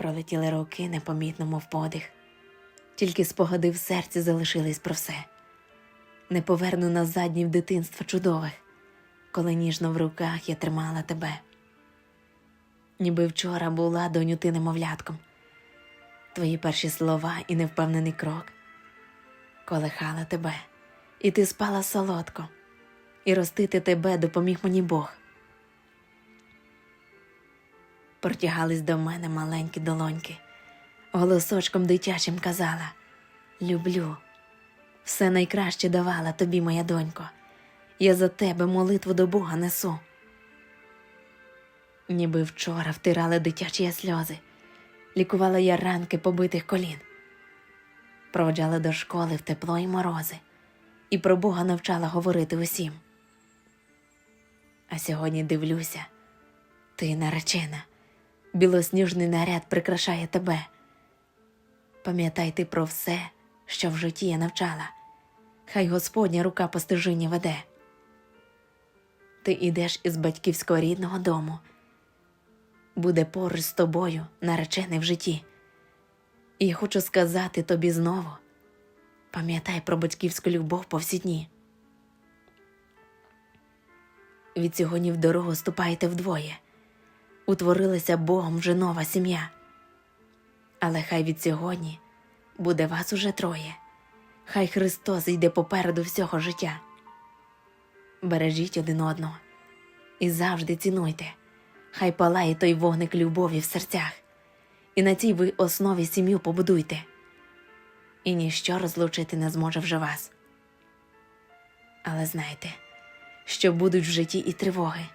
Пролетіли роки непомітно, мов подих, тільки спогади в серці залишились про все. Не поверну назад в дитинство чудових, коли ніжно в руках я тримала тебе. Ніби вчора була доню ти немовлятком. Твої перші слова і невпевнений крок колихала тебе, і ти спала солодко, і ростити тебе допоміг мені Бог. Протягались до мене маленькі долоньки, голосочком дитячим казала Люблю, все найкраще давала тобі, моя донько, я за тебе молитву до Бога несу. Ніби вчора втирала дитячі сльози, лікувала я ранки побитих колін, проводжала до школи в тепло і морози, і про Бога навчала говорити усім. А сьогодні дивлюся, ти наречена, білосніжний наряд прикрашає тебе. Пам'ятай ти про все, що в житті я навчала, хай Господня рука по веде. Ти ідеш із батьківського рідного дому, буде поруч з тобою наречений в житті. І я хочу сказати тобі знову: пам'ятай про батьківську любов по всі дні. Від сьогодні в дорогу ступайте вдвоє. Утворилася Богом вже нова сім'я. Але хай від сьогодні буде вас уже троє. Хай Христос йде попереду всього життя. Бережіть один одного і завжди цінуйте. Хай палає той вогник любові в серцях, і на цій ви основі сім'ю побудуйте, і ніщо розлучити не зможе вже вас. Але знайте, що будуть в житті і тривоги,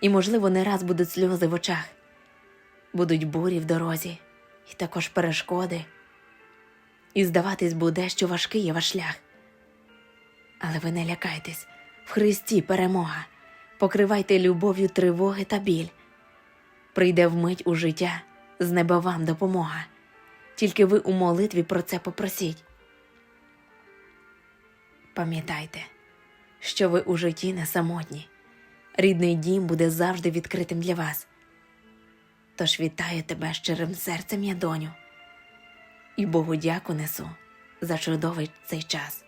і, можливо, не раз будуть сльози в очах, будуть бурі в дорозі, і також перешкоди, і здаватись буде, що важкий є ваш шлях. Але ви не лякайтесь, в Христі перемога, покривайте любов'ю тривоги та біль. Прийде вмить у життя, з неба вам допомога, тільки ви у молитві про це попросіть. Пам'ятайте, що ви у житті не самотні, рідний дім буде завжди відкритим для вас. Тож вітаю тебе щирим серцем, я доню, і Богу дяку несу за чудовий цей час.